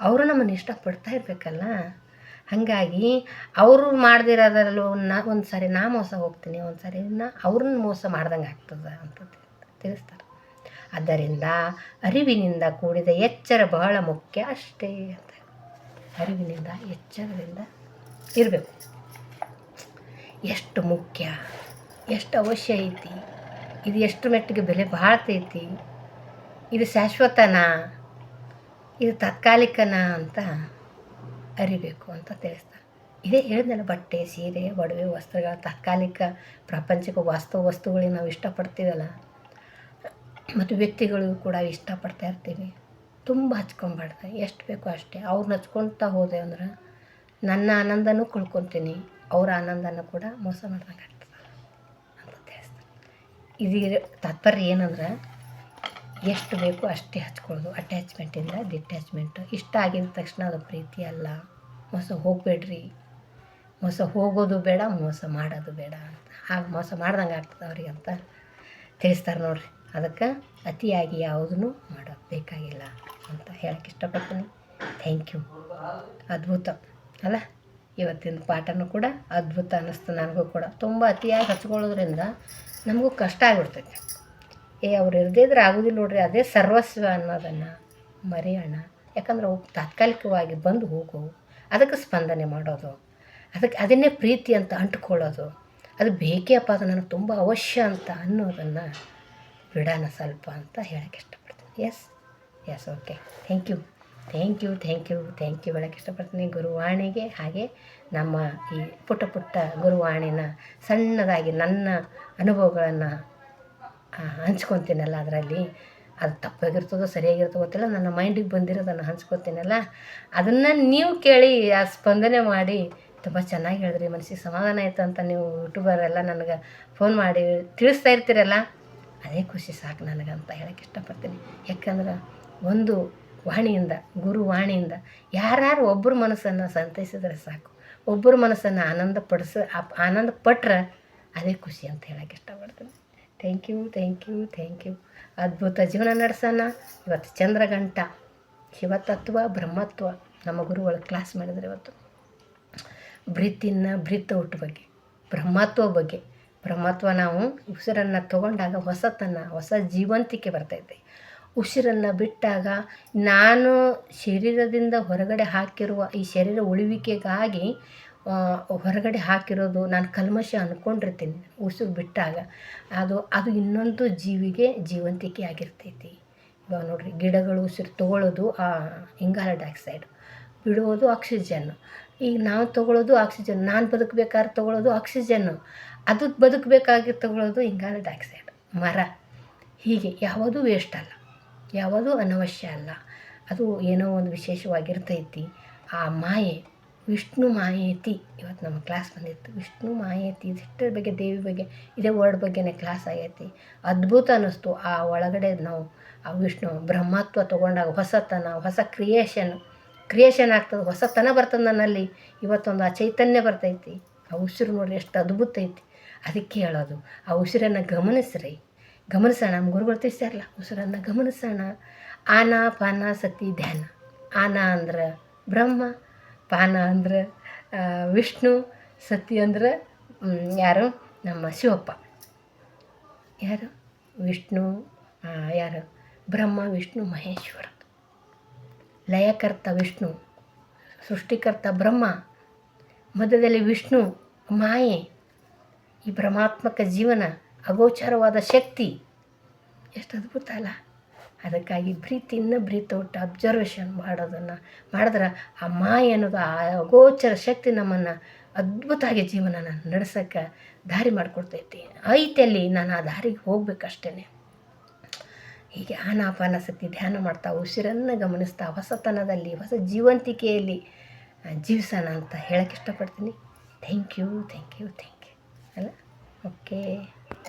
ಅವರು ನಮ್ಮನ್ನು ಇಷ್ಟಪಡ್ತಾ ಇರಬೇಕಲ್ಲ? ಹಾಗಾಗಿ ಅವರು ಮಾಡ್ದಿರೋದ್ರಲ್ಲೂ ನಾ ಒಂದು ಸಾರಿ ನಾ ಮೋಸ ಹೋಗ್ತೀನಿ ಒಂದು ಸಾರಿ ನಾ ಅವ್ರನ್ನ ಮೋಸ ಮಾಡ್ದಂಗೆ ಆಗ್ತದೆ ಅಂತ ತಿಳಿಸ್ತಾರೆ. ಆದ್ದರಿಂದ ಅರಿವಿನಿಂದ ಕೂಡಿದ ಎಚ್ಚರ ಬಹಳ ಮುಖ್ಯ ಅಷ್ಟೇ ಅಂತ ಅರಿವಿನಿಂದ, ಎಚ್ಚರದಿಂದ ಇರಬೇಕು. ಎಷ್ಟು ಮುಖ್ಯ, ಎಷ್ಟು ಅವಶ್ಯ ಐತಿ. ಇದು ಎಷ್ಟು ಮಟ್ಟಿಗೆ ಬೆಲೆ ಬಾಳ್ತೈತಿ ಇದು ಶಾಶ್ವತನಾ? ಇದು ತಾತ್ಕಾಲಿಕನ ಅಂತ ಅರಿಬೇಕು ಅಂತ ತಿಳಿಸ್ತಾರೆ. ಇದೇ ಹೇಳಿದ್ನಲ್ಲ, ಬಟ್ಟೆ, ಸೀರೆ, ಒಡವೆ, ವಸ್ತ್ರಗಳ ತಾತ್ಕಾಲಿಕ ಪ್ರಾಪಂಚಿಕ ವಾಸ್ತವ ವಸ್ತುಗಳಿಗೆ ನಾವು ಇಷ್ಟಪಡ್ತೀವಲ್ಲ? ಮತ್ತು ವ್ಯಕ್ತಿಗಳಿಗೂ ಕೂಡ ಇಷ್ಟಪಡ್ತಾ ಇರ್ತೀವಿ. ತುಂಬ ಹಚ್ಕೊಂಬಾರ್ದು. ಎಷ್ಟು ಬೇಕೋ ಅಷ್ಟೇ. ಅವ್ರನ್ನ ಹಚ್ಕೊಳ್ತಾ ಹೋದೆ ಅಂದ್ರೆ ನನ್ನ ಆನಂದನೂ ಕಳ್ಕೊತೀನಿ. ಅವ್ರ ಆನಂದನೂ ಕೂಡ ಮೋಸ ಮಾಡ್ದಂಗೆ ಆಗ್ತದೆ. ಇದು ತಾತ್ಪರ್ಯ ಏನಂದ್ರೆ ಎಷ್ಟು ಬೇಕೋ ಅಷ್ಟೇ ಹಚ್ಕೊಳ್ಳೋದು. ಅಟ್ಯಾಚ್ಮೆಂಟಿಂದ ಡಿಟ್ಯಾಚ್ಮೆಂಟು ಇಷ್ಟ ಆಗಿದ ತಕ್ಷಣ ಅದು ಪ್ರೀತಿ ಅಲ್ಲ. ಮೋಸ ಹೋಗಬೇಡ್ರಿ. ಮೋಸ ಹೋಗೋದು ಬೇಡ, ಮೋಸ ಮಾಡೋದು ಬೇಡ ಅಂತ. ಹಾಗೆ ಮೋಸ ಮಾಡ್ದಂಗೆ ಆಗ್ತದೆ ಅವ್ರಿಗೆ ಅಂತ ತಿಳಿಸ್ತಾರೆ ನೋಡ್ರಿ. ಅದಕ್ಕೆ ಅತಿಯಾಗಿ ಯಾವುದನ್ನು ಮಾಡೋದು ಬೇಕಾಗಿಲ್ಲ ಅಂತ ಹೇಳಕ್ಕೆ ಇಷ್ಟಪಡ್ತೀನಿ. ಥ್ಯಾಂಕ್ ಯು ಅದ್ಭುತ. ಅಲ್ಲ? ಇವತ್ತಿನ ಪಾಠನೂ ಕೂಡ ಅದ್ಭುತ ಅನ್ನಿಸ್ತು ನನಗೂ ಕೂಡ. ತುಂಬ ಅತಿಯಾಗಿ ಹಚ್ಕೊಳ್ಳೋದ್ರಿಂದ ನಮಗೂ ಕಷ್ಟ ಆಗಿಬಿಡ್ತೈತೆ. ಏ, ಅವ್ರು ಇರ್ದಿದ್ರೆ ಆಗೋದಿಲ್ಲ ನೋಡ್ರಿ, ಅದೇ ಸರ್ವಸ್ವ ಅನ್ನೋದನ್ನು ಮರೆಯೋಣ ಯಾಕಂದ್ರೆ ಅವು ತಾತ್ಕಾಲಿಕವಾಗಿ ಬಂದು ಹೋಗು, ಅದಕ್ಕೆ ಸ್ಪಂದನೆ ಮಾಡೋದು, ಅದಕ್ಕೆ ಅದನ್ನೇ ಪ್ರೀತಿ ಅಂತ ಅಂಟ್ಕೊಳ್ಳೋದು, ಅದು ಬೇಕೇಪ್ಪ ಅದು ನನಗೆ ತುಂಬ ಅವಶ್ಯ ಅಂತ ಅನ್ನೋದನ್ನು ಬಿಡೋಣ ಸ್ವಲ್ಪ ಅಂತ ಹೇಳಕ್ಕೆ ಇಷ್ಟಪಡ್ತೀನಿ. Yes yes okay thank you thank you thank you thank you. ಹೇಳಕ್ಕೆ ಇಷ್ಟಪಡ್ತೀನಿ ಗುರುವಾಣಿಗೆ. ಹಾಗೆ ನಮ್ಮ ಈ ಪುಟ್ಟ ಪುಟ್ಟ ಗುರುವಾಣಿನ ಸಣ್ಣದಾಗಿ ನನ್ನ ಅನುಭವಗಳನ್ನು ಹಂಚ್ಕೊತೀನಲ್ಲ ಅದರಲ್ಲಿ. ಅದು ತಪ್ಪಾಗಿರ್ತದೋ ಸರಿಯಾಗಿರ್ತದೋ ಗೊತ್ತಿಲ್ಲ. ನನ್ನ ಮೈಂಡಿಗೆ ಬಂದಿರೋದನ್ನು ಹಂಚ್ಕೊತೀನಲ್ಲ. ಅದನ್ನು ನೀವು ಕೇಳಿ, ಆ ಸ್ಪಂದನೆ ಮಾಡಿ. ತುಂಬ ಚೆನ್ನಾಗಿ ಹೇಳಿದ್ರಿ. ಮನಸ್ಸಿಗೆ ಸಮಾಧಾನ ಆಯಿತು ಅಂತ ನೀವು ಯೂಟ್ಯೂಬರೆಲ್ಲ ನನಗೆ ಫೋನ್ ಮಾಡಿ ತಿಳಿಸ್ತಾ ಇರ್ತೀರಲ್ಲ. ಅದೇ ಖುಷಿ ಸಾಕು ನನಗಂತ ಹೇಳಕ್ಕೆ ಇಷ್ಟಪಡ್ತೀನಿ. ಯಾಕಂದ್ರೆ ಒಂದು ವಾಣಿಯಿಂದ, ಗುರು ವಾಣಿಯಿಂದ. ಯಾರ್ಯಾರು ಒಬ್ಬರ ಮನಸ್ಸನ್ನು ಸಂತೈಸಿದ್ರೆ ಸಾಕು. ಒಬ್ಬರ ಮನಸ್ಸನ್ನು ಆನಂದ ಪಡಿಸ ಆನಂದ ಪಟ್ರೆ ಅದೇ ಖುಷಿ ಅಂತ ಹೇಳಕ್ಕೆ ಇಷ್ಟಪಡ್ತೀನಿ. Thank you thank you thank you ಅದ್ಭುತ ಜೀವನ ನಡೆಸೋಣ. ಇವತ್ತು ಚಂದ್ರಗಂಟ ಶಿವತತ್ವ, ಬ್ರಹ್ಮತ್ವ, ನಮ್ಮ ಗುರುಗಳು ಕ್ಲಾಸ್ ಮಾಡಿದ್ರೆ ಇವತ್ತು. ಬ್ರೀತಿನ ಬ್ರೀತ್ ಔಟ್ ಬಗ್ಗೆ, ಬ್ರಹ್ಮತ್ವ ಬಗ್ಗೆ. ಬ್ರಹ್ಮತ್ವ ನಾವು ಉಸಿರನ್ನು ತಗೊಂಡಾಗ ಹೊಸತನ ಹೊಸ ಜೀವಂತಿಕೆ ಬರ್ತೈತೆ ಉಸಿರನ್ನು ಬಿಟ್ಟಾಗ ನಾನು ಶರೀರದಿಂದ ಹೊರಗಡೆ ಹಾಕಿರುವ ಈ ಶರೀರ ಉಳಿವಿಕೆಗಾಗಿ ಹೊರಗಡೆ ಹಾಕಿರೋದು ನಾನು ಕಲ್ಮಶ ಅಂದ್ಕೊಂಡಿರ್ತೀನಿ ಉಸಿರು ಬಿಟ್ಟಾಗ. ಅದು ಅದು ಇನ್ನೊಂದು ಜೀವಿಗೆ ಜೀವಂತಿಕೆ ಆಗಿರ್ತೈತಿ. ಇವಾಗ ನೋಡಿರಿ, ಗಿಡಗಳು ಉಸಿರು ತೊಗೊಳ್ಳೋದು ಇಂಗಾಲ ಡೈಆಕ್ಸೈಡ್. ಬಿಡುವುದು ಆಕ್ಸಿಜನ್ನು ಈಗ ನಾವು ತಗೊಳ್ಳೋದು ಆಕ್ಸಿಜನ್ ನಾನು ಬದುಕಬೇಕಾದ್ರೆ ತಗೊಳ್ಳೋದು ಆಕ್ಸಿಜನ್ನು ಅದು ಬದುಕಬೇಕಾಗಿ ತಗೊಳ್ಳೋದು ಇಂಗಾಲ ಡೈಆಕ್ಸೈಡ್, ಮರ. ಹೀಗೆ ಯಾವುದೂ ವೇಸ್ಟ್ ಅಲ್ಲ. ಯಾವುದೂ ಅನವಶ್ಯ ಅಲ್ಲ. ಅದು ಏನೋ ಒಂದು ವಿಶೇಷವಾಗಿರ್ತೈತಿ. ಆ ಮಾಯೆ, ವಿಷ್ಣು ಮಾಯೇತಿ. ಇವತ್ತು ನಮ್ಮ ಕ್ಲಾಸ್ ಬಂದಿತ್ತು. ವಿಷ್ಣು ಮಾಯೇತಿ ಇದಿಷ್ಟರ ಬಗ್ಗೆ, ದೇವಿ ಬಗ್ಗೆ, ಇದೇ ವರ್ಡ್ ಬಗ್ಗೆನೇ ಕ್ಲಾಸ್ ಆಗೈತಿ. ಅದ್ಭುತ ಅನ್ನಿಸ್ತು. ಆ ಒಳಗಡೆ ನಾವು, ಆ ವಿಷ್ಣು ಬ್ರಹ್ಮತ್ವ ತೊಗೊಂಡಾಗ ಹೊಸತನ, ಹೊಸ ಕ್ರಿಯೇಷನ್ ಕ್ರಿಯೇಷನ್ ಆಗ್ತದೆ. ಹೊಸತನ ಬರ್ತದೆ ನನ್ನಲ್ಲಿ. ಇವತ್ತೊಂದು ಆ ಚೈತನ್ಯ ಬರ್ತೈತಿ. ಆ ಉಸಿರು ನೋಡ್ರಿ, ಎಷ್ಟು ಅದ್ಭುತ ಐತಿ. ಅದಕ್ಕೆ ಹೇಳೋದು, ಆ ಉಸಿರನ್ನು ಗಮನಿಸ್ರಿ. ಗಮನಿಸೋಣ, ನಮ್ಮ ಗುರುಗಳು ತಿಳಿಸ್ಯಾರಲ್ಲ ಉಸಿರನ್ನು ಗಮನಿಸೋಣ. ಆನ, ಪಾನ, ಸತಿ, ಧ್ಯಾನ. ಆನ ಅಂದ್ರೆ ಬ್ರಹ್ಮ, ಪಾನ ಅಂದ್ರೆ ವಿಷ್ಣು, ಸತಿ ಅಂದ್ರೆ ಯಾರು? ನಮ್ಮ ಶಿವಪ್ಪ. ಯಾರು? ವಿಷ್ಣು ಯಾರು? ಬ್ರಹ್ಮ, ವಿಷ್ಣು, ಮಹೇಶ್ವರ. ಲಯಕರ್ತ ವಿಷ್ಣು, ಸೃಷ್ಟಿಕರ್ತ ಬ್ರಹ್ಮ, ಮಧ್ಯದಲ್ಲಿ ವಿಷ್ಣು, ಮಾಯೆ. ಈ ಬ್ರಹ್ಮಾತ್ಮಕ ಜೀವನ ಅಗೋಚರವಾದ ಶಕ್ತಿ. ಎಷ್ಟು ಅದ್ಭುತ ಅಲ್ಲ. ಅದಕ್ಕಾಗಿ ಪ್ರೀತಿಯಿಂದ ಬ್ರೀತ್ ಔಟ್, ಅಬ್ಸರ್ವೇಷನ್ ಮಾಡೋದನ್ನು, ಮಾಡಿದ್ರೆ ಆ ಮಾಯೆ ಅನ್ನೋದು ಆ ಅಗೋಚರ ಶಕ್ತಿ ನಮ್ಮನ್ನು ಅದ್ಭುತವಾಗಿ ಜೀವನನ ನಡೆಸೋಕ್ಕೆ ದಾರಿ ಮಾಡಿಕೊಡ್ತೈತಿ. ಐತಲ್ಲಿ ನಾನು ಆ ದಾರಿಗೆ ಹೋಗ್ಬೇಕಷ್ಟೇ ಹೀಗೆ ಆನಾಪಾನಸಕ್ತಿ ಧ್ಯಾನ ಮಾಡ್ತಾ ಉಸಿರನ್ನು ಗಮನಿಸ್ತಾ ಹೊಸತನದಲ್ಲಿ, ಹೊಸ ಜೀವಂತಿಕೆಯಲ್ಲಿ ಜೀವಿಸೋಣ ಅಂತ ಹೇಳಕ್ಕೆ ಇಷ್ಟಪಡ್ತೀನಿ. Thank you thank you thank you ಅಲ್ಲ? ಓಕೆ